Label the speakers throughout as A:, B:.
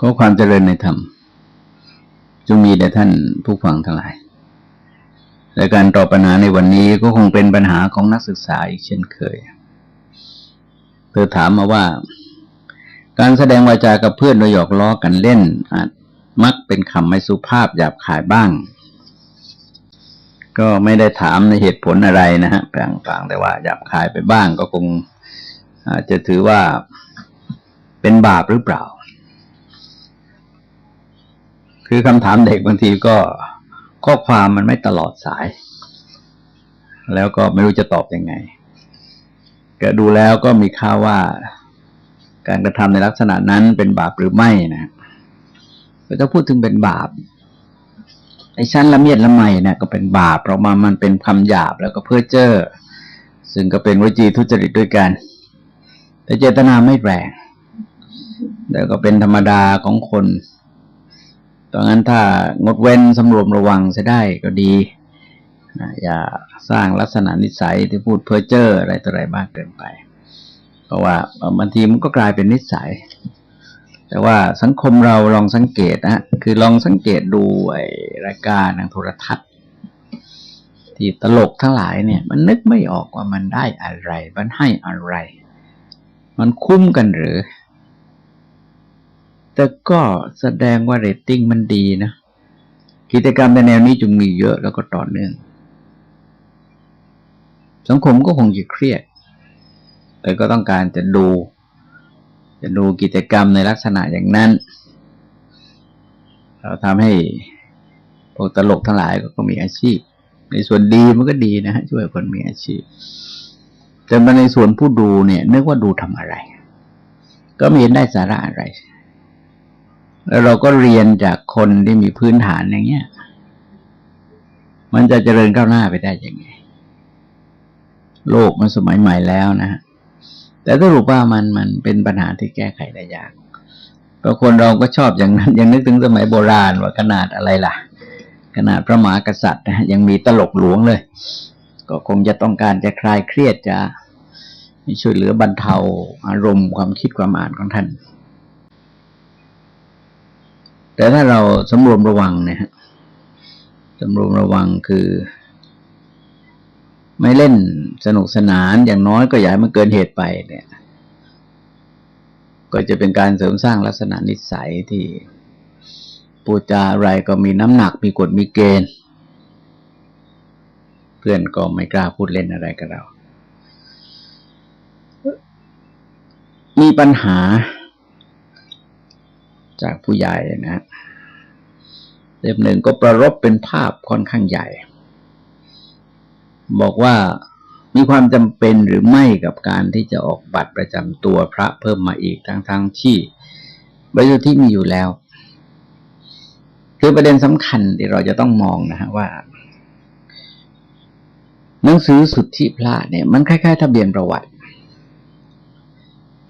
A: ก็ความเจริญในธรรมจงมีแด่ท่านผู้ฟังทั้งหลายและการตอบปัญหาในวันนี้ก็คงเป็นปัญหาของนักศึกษาอีกเช่นเคย เธอถามมาว่า การแสดงวาจากับเพื่อนโดยหยอกล้อกันเล่น อาจมักเป็นคำไม่สุภาพหยาบขายบ้าง ก็ไม่ได้ถามในเหตุผลอะไรนะฮะต่างๆแต่ว่าหยาบขายไปบ้างก็คงอาจจะถือว่าเป็นบาปหรือเปล่า คือคำถามเด็กบางทีก็ข้อความมันไม่ตลอดสาย แล้วก็ไม่รู้จะตอบยังไง ก็ดูแล้วก็มีค่าว่าการกระทำในลักษณะนั้นเป็นบาปหรือไม่นะก็จะพูดถึงเป็นบาปไอ้ชั้นละเมียดละไมเนี่ยก็เป็นบาปเพราะมามันเป็นคำหยาบแล้วก็เพื่อเจ้อซึ่งก็เป็นวจีทุจริตด้วยกัน แต่เจตนาไม่แปรงแล้วก็เป็นธรรมดาของคน ตอนนั้นถ้างดเว้นสำรวมระวังจะได้ก็ดีนะอย่าสร้างลักษณะนิสัยที่พูดเพ้อเจ้ออะไรต่ออะไรมากเกินไป เพราะว่าบางทีมันก็กลายเป็นนิสัย แต่ว่าสังคมเราลองสังเกตนะคือลองสังเกตดูไอ้รายการทางโทรทัศน์ ที่ตลกทั้งหลายเนี่ย มันนึกไม่ออกว่ามันได้อะไร มันให้อะไร มันคุ้มกันหรือ แต่ก็แสดงว่าเรตติ้งมันดีนะ กิจกรรมในแนวนี้จึงมีเยอะแล้วก็ต่อเนื่อง สังคมก็คงจะเครียดแต่ก็ต้องการจะดู จะดูกิจกรรมในลักษณะอย่างนั้น เราทำให้พวกตลกทั้งหลายก็มีอาชีพ ในส่วนดีมันก็ดีนะฮะช่วยคนมีอาชีพ แต่มาในส่วนผู้ดูเนี่ยนึกว่าดูทำอะไร ก็ไม่เห็นได้สาระอะไร แล้วเราก็เรียนจากคนที่มีพื้นฐานอย่างเงี้ย มันจะเจริญก้าวหน้าไปได้ยังไง โลกมันสมัยใหม่แล้วนะแต่ถ้ารู้ว่ามันมันเป็นปัญหาที่แก้ไขได้ยากเพราะคนเราก็ชอบอย่างนั้นยังนึกถึงสมัยโบราณว่าขนาดอะไรล่ะ ขนาดพระมหากษัตริย์นะยังมีตลกหลวงเลย ก็คงจะต้องการจะคลายเครียดจะช่วยเหลือบรรเทาอารมณ์ความคิดความอ่านของท่าน แต่ถ้าเราสำรวมระวังนะฮะสำรวมระวังคือ ไม่เล่นสนุกสนานอย่างน้อยก็อย่าให้มันเกินเหตุไปเนี่ย ก็จะเป็นการเสริมสร้างลักษณะนิสัยที่ปูจาอะไรก็มีน้ำหนักมีกฎมีเกณฑ์ เพื่อนก็ไม่กล้าพูดเล่นอะไรกับเรา มีปัญหา จากผู้ใหญ่นะเล่มหนึ่งก็ประรบเป็นภาพค่อนข้างใหญ่ บอกว่ามีความจำเป็นหรือไม่กับการที่จะออกบัตรประจำตัวพระเพิ่มมาอีกทั้งทั้งที่ใบริษัทที่มีอยู่แล้ว คือประเด็นสำคัญที่เราจะต้องมองนะฮะว่า หนังสือสุทธิพระเนี่ย มันคล้ายๆ ทะเบียนประวัติ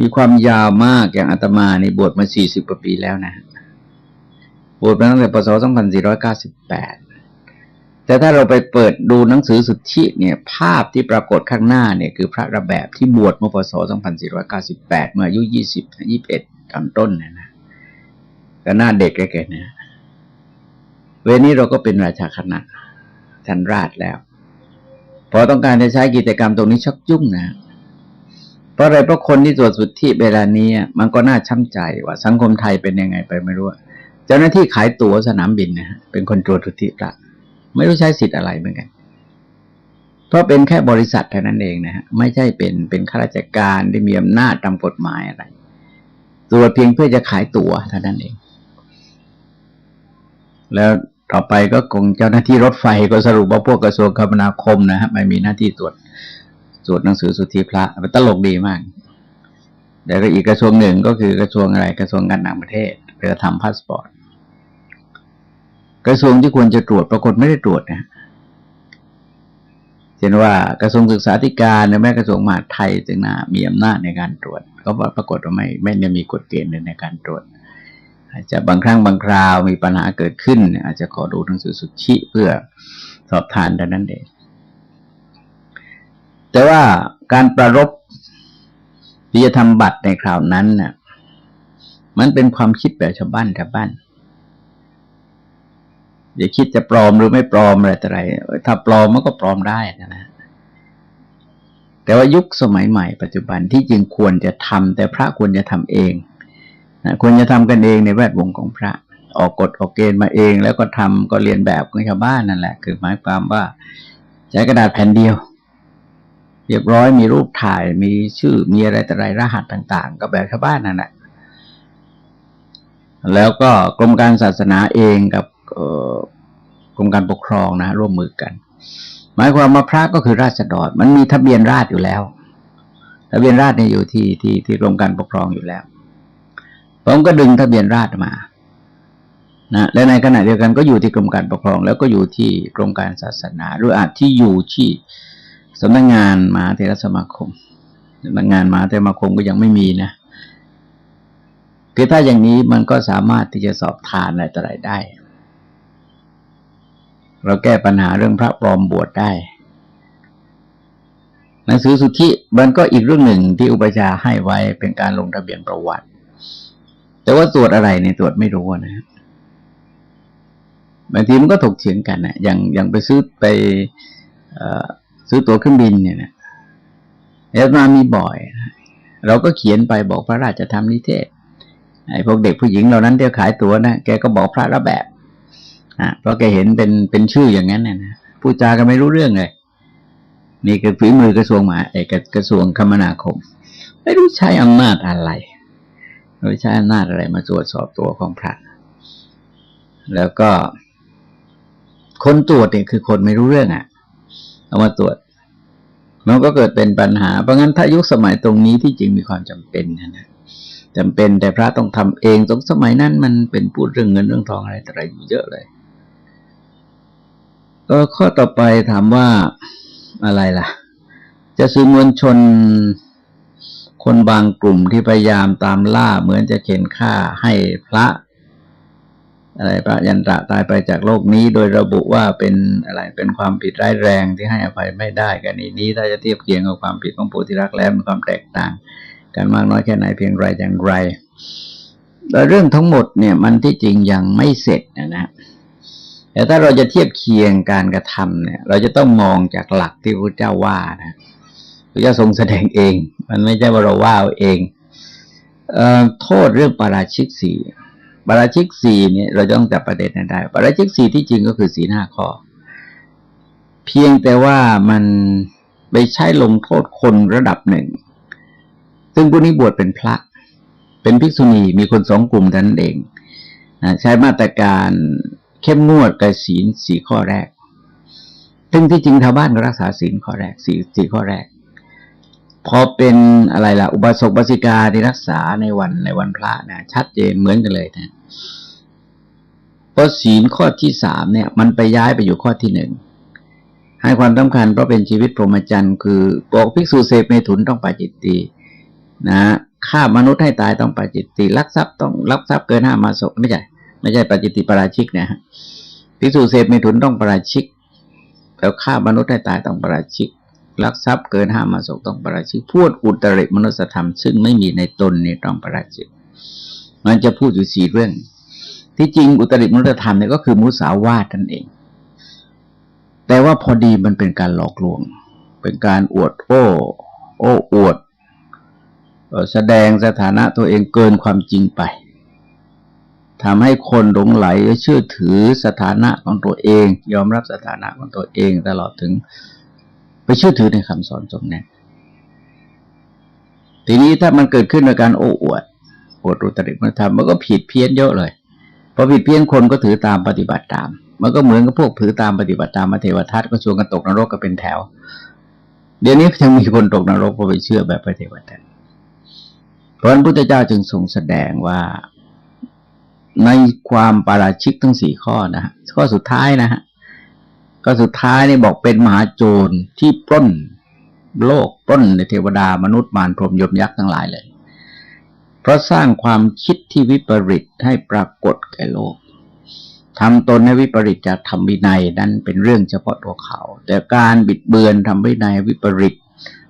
A: มีความยาวมากอย่างอาตมาในบวชมาสี่สิบกว่าปีแล้วนะบวชมาตั้งแต่ปศสองพันสี่ร้อยเก้าสิบแปดแต่ถ้าเราไปเปิดดูหนังสือสุทธิเนี่ย ภาพที่ปรากฏข้างหน้าเนี่ยคือพระระแบบที่บวชเมื่อปศสองพันสี่ร้อยเก้าสิบแปดเมื่ออายุยี่สิบยี่สิบเอ็ดตอนต้นนะนะก็หน้าเด็กแก่ๆนะเวนี้เราก็เป็นราชาคณะทันราชแล้ว พอต้องการจะใช้กิจกรรมตรงนี้ชักยุ่งนะ เพราะอะไรเพราะคนที่ตรวจสุทธิเวลานี้มันก็น่าช้ำใจว่าสังคมไทยเป็นยังไงไปไม่รู้ เจ้าหน้าที่ขายตั๋วสนามบินนะฮะเป็นคนตรวจสุทธิพระไม่รู้ใช้สิทธิ์อะไรเหมือนกัน เพราะเป็นแค่บริษัทเท่านั้นเองนะฮะไม่ใช่เป็นเป็นข้าราชการที่มีอำนาจตามกฎหมายอะไร ตรวจเพียงเพื่อจะขายตั๋วเท่านั้นเอง แล้วต่อไปก็คงเจ้าหน้าที่รถไฟก็สรุปว่าพวกกระทรวงคมนาคมนะฮะไม่มีหน้าที่ตรวจ สวดหนังสือสุทธิพระมันตลกดีมากแต่ก็อีกกระทรวงหนึ่งก็คือกระทรวงอะไรกระทรวงการต่างประเทศเพื่อทำพาสปอร์ตกระทรวงที่ควรจะตรวจปรากฏไม่ได้ตรวจนะเช่นว่ากระทรวงศึกษาธิการหรือแม้กระทรวงมหาดไทยจึงน่ามีอำนาจในการตรวจ ก็ปรากฏว่าไม่ไม่ได้มีกฎเกณฑ์ในการตรวจ อาจจะบางครั้งบางคราวมีปัญหาเกิดขึ้น อาจจะขอดูหนังสือสุทธิเพื่อสอบทานแต่นั้นเอง แต่ว่าการประรบที่จะทำบัตรในคราวนั้นน่ะ มันเป็นความคิดแบบชาวบ้านชาวบ้านอย่าคิดจะปลอมหรือไม่ปลอมอะไรแต่ไร ถ้าปลอมมันก็ปลอมได้นะนะแต่ว่ายุคสมัยใหม่ ปัจจุบันที่จริงควรจะทำแต่พระควรจะทำเองนะควรจะทำกันเองในแวดวงของพระ ออกกฎออกเกณฑ์มาเอง แล้วก็ทำก็เรียนแบบของชาวบ้านนั่นแหละ คือหมายความว่า ใช้กระดาษแผ่นเดียว เรียบร้อยมีรูปถ่ายมีชื่อมีอะไรแต่ไรรหัสต่าง ๆ ก็แบบชาวบ้านนั่นแหละแล้วก็กรมการศาสนาเองกับกรมการปกครองนะ ร่วมมือกัน หมายความมาพระก็คือราษฎรมันมีทะเบียนราษอยู่แล้วทะเบียนราษเนี่ยอยู่ที่ที่ที่กรมการปกครองอยู่แล้วผมก็ดึงทะเบียนราษมานะและในขณะเดียวกันก็อยู่ที่กรมการปกครอง แล้วก็อยู่ที่กรมการศาสนาหรืออาจที่อยู่ที่ สำนักงงานมหาเทรสมาคมสำนักงงานมหาเทรสมาคมก็ยังไม่มีนะคือถ้าอย่างนี้มันก็สามารถที่จะสอบทานอะไรต่ออะไรได้ เราแก้ปัญหาเรื่องพระปลอมบวชได้หนังสือสุทธิมันก็อีกเรื่องหนึ่งที่อุปชาให้ไว้เป็นการลงทะเบียนประวัติ แต่ว่าตรวจอะไรเนี่ยตรวจไม่รู้นะบางทีมันก็ถกเถียงกันนะอย่างอย่างไปซื้อไป ซื้อตั๋วเครื่องบินเนี่ยนะแล้วมามีบ่อยนะเราก็เขียนไปบอกพระราชธรรมนิเทศไอ้พวกเด็กผู้หญิงเหล่านั้นเที่ขายตั๋วนะแกก็บอกพระระแบบอะเพราะแกเห็นเป็นเป็นชื่ออย่างนั้นน่ะนะผู้จากันไม่รู้เรื่องเลยนี่คือฝีมือกระทรวงมหาเอกกระทรวงคมนาคม ไม่รู้ใช้อำนาจอะไรไม่ใช้อำนาจอะไรมาตรวจสอบตัวของพระ แล้วก็ คนตรวจเนี่ยคือคนไม่รู้เรื่องอะ เอามาตรวจ มันก็เกิดเป็นปัญหา เพราะงั้นถ้ายุคสมัยตรงนี้ที่จริงมีความจำเป็นนะจำเป็นแต่พระต้องทำเองตรงสมัยนั้นมันเป็นพูดเรื่องเงินเรื่องทองอะไรแต่อะไรเยอะเลยก็ข้อต่อไปถามว่าอะไรล่ะ จะสื่อมวลชนคนบางกลุ่มที่พยายามตามล่าเหมือนจะเข็นฆ่าให้พระ อะไรพระยันตระตายไปจากโลกนี้ โดยระบุว่าเป็นอะไรเป็นความผิดร้ายแรงที่ให้อภัยไม่ได้กันนี้นี้ถ้าจะเทียบเคียงกับความผิดของผู้ที่รักแล้วมีความแตกต่าง กันมากน้อยแค่ไหนเพียงไรอย่างไรแต่เรื่องทั้งหมดเนี่ยมันที่จริงยังไม่เสร็จนะนะแต่ถ้าเราจะเทียบเคียงการกระทำเนี่ย เราจะต้องมองจากหลักที่พระเจ้าว่านะพระเจ้าทรงแสดงเอง มันไม่ใช่ว่าเราว่าเองเอ่อโทษเรื่องปาราชิกสี่ ปาราชิกสี่เนี่ยเราต้องจับประเด็นนั้นได้ปาราชิกสี่ที่จริงก็คือสีหน้าข้อ เพียงแต่ว่ามันไปใช้ลงโทษคนระดับหนึ่ง ซึ่งพวกนี้บวชเป็นพระ เป็นภิกษุณีมีคนสองกลุ่มนั้นเอง ใช้มาตรการเข้มงวดกับศีลสี่ข้อแรก ซึ่งที่จริงชาวบ้านก็รักษาศีลข้อแรกสี่สี่ข้อแรก พอเป็นอะไรล่ะ อุบาสกบาสิกาที่รักษาในวันในวันพระนะชัดเจนเหมือนกันเลยนะเพราะศีลข้อที่สามเนี่ย มันไปย้ายไปอยู่ข้อที่หนึ่งให้ความสำคัญเพราะเป็นชีวิตพรหมจรรย์คือบอกภิกษุเสพในถุนต้องปาจิตตีนะฆ่ามนุษย์ให้ตายต้องปาจิตติลักทรัพย์ต้องลักทรัพย์เกินห้ามาศไม่ใช่ไม่ใช่ปาจิตติปราชิกนะฮะพิสูจเสพไม่ถุนต้องปราชิก แล้วฆ่ามนุษย์ให้ตายต้องปราชิก ลักทรัพย์เกินห้ามาศต้องปราชิกพูดอุตริมนุสธรรม ซึ่งไม่มีในตนนี่ต้องปราชิกมันจะพูดอยู่สี่เรื่อง ที่จริงอุตริมนุสธรรมเนี่ยก็คือมุสาวาทนั่นเอง แต่ว่าพอดีมันเป็นการหลอกลวง เป็นการอวดโอ้ โอ้อวด แสดงสถานะตัวเองเกินความจริงไปทำให้คนหลงไหลเชื่อถือสถานะของตัวเอง ยอมรับสถานะของตัวเองตลอดถึง เชื่อถือในคำสอนตรงนั้นทีนี้ถ้ามันเกิดขึ้นในการโอ้อวดอวดรุตริมันทำมันก็ผิดเพี้ยนเยอะเลยพอผิดเพี้ยนคนก็ถือตามปฏิบัติตาม มันก็เหมือนกับพวกถือตามปฏิบัติตามมาเทวทัตก็ชวนกันตกนรกก็เป็นแถว เดี๋ยวนี้ยังมีคนตกนรกเพราะไปเชื่อแบบพระเทวทัตเพราะนั้นพุทธเจ้าจึงทรงแสดงว่าในความปาราชิกทั้งสี่ข้อนะข้อสุดท้ายนะฮะ ก็สุดท้ายนี่บอกเป็นมหาโจรที่ปล้นโลกปล้นในเทวดามนุษย์มารพรหมยมยักษ์ทั้งหลายเลย เพราะสร้างความคิดที่วิปริตให้ปรากฏแก่โลกทำตนให้วิปริตจากธรรมวินัยนั้นเป็นเรื่องเฉพาะตัวเขา แต่การบิดเบือนทำวินัยวิปริต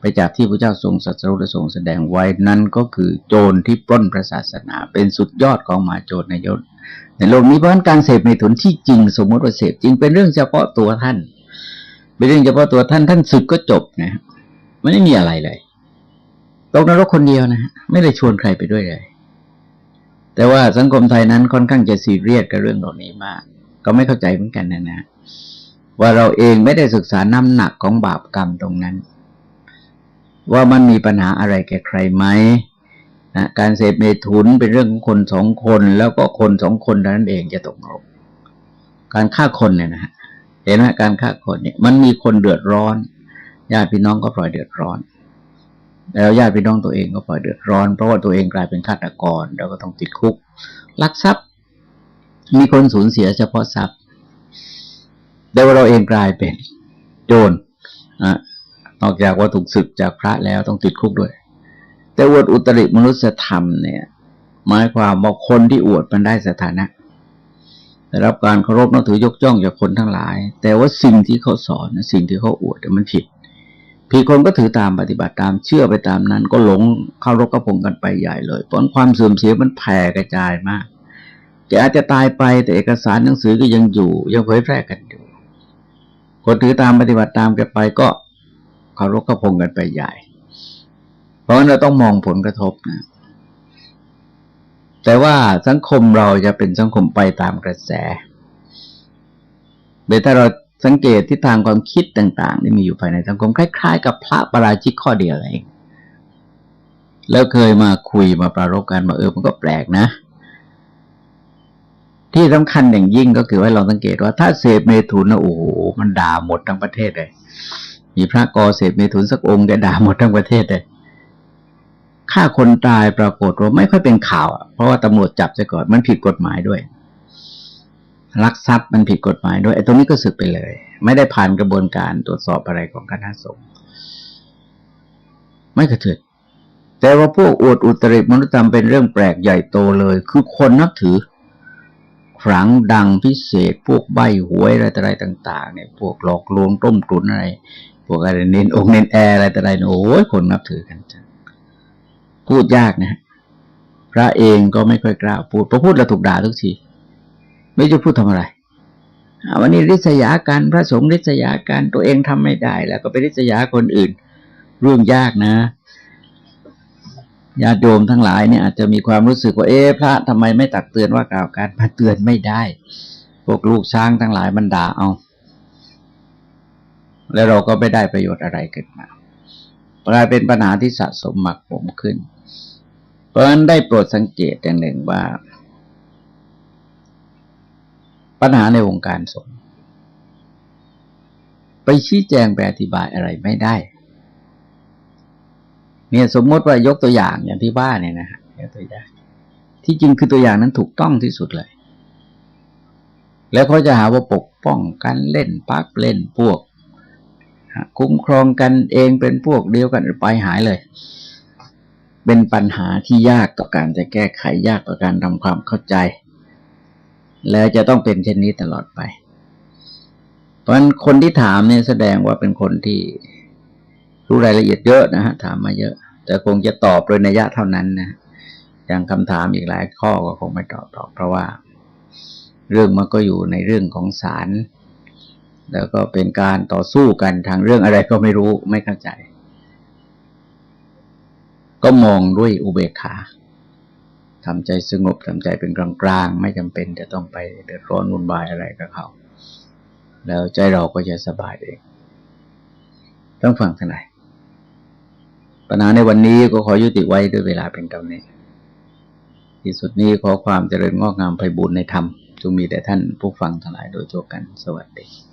A: ไปจากที่พระเจ้าทรงสัตรู้และทรงแสดงไว้นั้นก็คือโจรที่ปล้นพระศาสนา เป็นสุดยอดของหมาโจรในยศ ในโลกนี้เพราะฉะนั้นการเสพเมถุนที่จริง สมมติว่าเสพจริงเป็นเรื่องเฉพาะตัวท่าน เป็นเรื่องเฉพาะตัวท่านท่านสึกก็จบนะไม่ได้มีอะไรเลยตกนรกคนเดียวนะฮะไม่ได้ชวนใครไปด้วยเลย แต่ว่าสังคมไทยนั้นค่อนข้างจะซีเรียสกับเรื่องเหล่านี้มาก ก็ไม่เข้าใจเหมือนกันนะนะว่าเราเองไม่ได้ศึกษาน้ำหนักของบาปกรรมตรงนั้น ว่ามันมีปัญหาอะไรแก่ใครไหม นะการเสพเมถุนเป็นเรื่องของคนสองคน แล้วก็คนสองคนนั้นเองจะตกนรกการฆ่าคนเนี่ยนะฮะเห็นไหมการฆ่าคนเนี่ย มันมีคนเดือดร้อนญาติพี่น้องก็ปล่อยเดือดร้อน แล้วญาติพี่น้องตัวเองก็ปล่อยเดือดร้อน เพราะว่าตัวเองกลายเป็นฆาตกรแล้วก็ต้องติดคุกลักทรัพย์ มีคนสูญเสียเฉพาะทรัพย์แต่ว่าเราเองกลายเป็นโจรนะนอกจากว่าถูกศึกจากพระแล้วต้องติดคุกด้วย แต่อวดอุตริมนุษยธรรมเนี่ย หมายความว่าคนที่อวดมันได้สถานะได้รับการเคารพนับถือยกย่องจากคนทั้งหลาย แต่ว่าสิ่งที่เขาสอนสิ่งที่เขาอวดมันผิดผิดคนก็ถือตามปฏิบัติตามเชื่อไปตามนั้น ก็หลงเข้ารกกระพงกันไปใหญ่เลยผลความเสื่อมเสียมันแผ่กระจายมากแกอาจจะตายไปแต่เอกสารหนังสือก็ยังอยู่ ยังเผยแพร่กันอยู่คนถือตามปฏิบัติตามกันไปก็เคารพกระพงกันไปใหญ่ เพราะฉะนั้นเราต้องมองผลกระทบนะ แต่ว่าสังคมเราจะเป็นสังคมไปตามกระแสเบถ้าเราสังเกตที่ทางความคิดต่างๆที่มีอยู่ภายในสังคมคล้ายๆ กับพระประราชิกข้อเดียวเองแล้วเคยมาคุยมาประรบกันมาเออมันก็แปลกนะ ที่สำคัญอย่างยิ่งก็คือว่าเราสังเกตว่าถ้าเสพเมถุนนะโอ้โหมันด่าหมดทั้งประเทศเลยมีพระกอเสพเมถุนสักองค์จะด่าหมดทั้งประเทศเลย ฆ่าคนตายปรากฏว่าไม่ค่อยเป็นข่าว เพราะว่าตำรวจจับซะก่อนมันผิดกฎหมายด้วยลักทรัพย์มันผิดกฎหมายด้วยไอ้ตรงนี้ก็สึกไปเลย ไม่ได้ผ่านกระบวนการตรวจสอบอะไรของคณะสงฆ์ไม่กระเทือนแต่ว่าพวกอวดอุตริมนุษยธรรมเป็นเรื่องแปลกใหญ่โตเลย คือคนนับถือครั้งดังพิเศษ พวกใบหวยอะไรต่อะไรต่าง ๆ เนี่ยพวกหลอกลวงต้มตุนอะไร พวกอะไรเน้นองเน้นแอร์อะไรต่อะไรโอ้ยคนนับถือกันจัง พูดยากนะพระเองก็ไม่ค่อยกล้าพูดพอพูดแล้วถูกด่าทุกทีไม่จะพูดทำอะไรวันนี้ริษยาการพระสงฆ์ริษยาการตัวเองทำไม่ได้ แล้วก็ไปริษยาคนอื่นเรื่องยากนะญาติโยมทั้งหลายเนี่ยอาจจะมีความรู้สึกว่าเอ๊ะพระทำไมไม่ตักเตือนว่ากล่าวการมาเตือนไม่ได้ พวกลูกช้างทั้งหลายมันด่าเอา แล้วเราก็ไม่ได้ประโยชน์อะไรขึ้นมากลายเป็นปัญหาที่สะสมหมักผมขึ้น ราะฉะนั้นได้โปรดสังเกตอย่างหนึ่งว่า ปัญหาในวงการสงฆ์ไปชี้แจงไปอธิบายอะไรไม่ได้ เนี่ยสมมติว่ายกตัวอย่างอย่างที่บ้านเนี่ยนะฮะยกตัวอย่าง ที่จริงคือตัวอย่างนั้นถูกต้องที่สุดเลย แล้วเขาจะหาว่าปกป้องกันเล่นพักเล่นพวก คุ้มครองกันเองเป็นพวกเดียวกันไปหายเลย เป็นปัญหาที่ยากต่อการจะแก้ไขยากต่อการทำความเข้าใจ แล้วจะต้องเป็นเช่นนี้ตลอดไป เพราะฉะนั้นคนที่ถามเนี่ยแสดงว่าเป็นคนที่รู้รายละเอียดเยอะนะฮะถามมาเยอะ แต่คงจะตอบโดยนัยะเท่านั้นนะอย่างคำถามอีกหลายข้อก็คงไม่ตอบตอบเพราะว่า เรื่องมันก็อยู่ในเรื่องของศาลแล้วก็เป็นการต่อสู้กันทางเรื่องอะไรก็ไม่รู้ไม่เข้าใจ ก็มองด้วยอุเบกขาทำใจสงบทำใจเป็นกลางๆ ไม่จำเป็นจะต้องไปเดือดร้อนวุ่นวายอะไรกับเขา แล้วใจเราก็จะสบายเอง ต้องฟังท่านไหนปัญหาในวันนี้ก็ขอยุติไว้ด้วยเวลาเป็นกำเนิดที่สุดนี้ขอความเจริญงอกงามไปบุญในธรรมจงมีแต่ท่านผู้ฟังทั้งหลายโดยทั่วกัน สวัสดี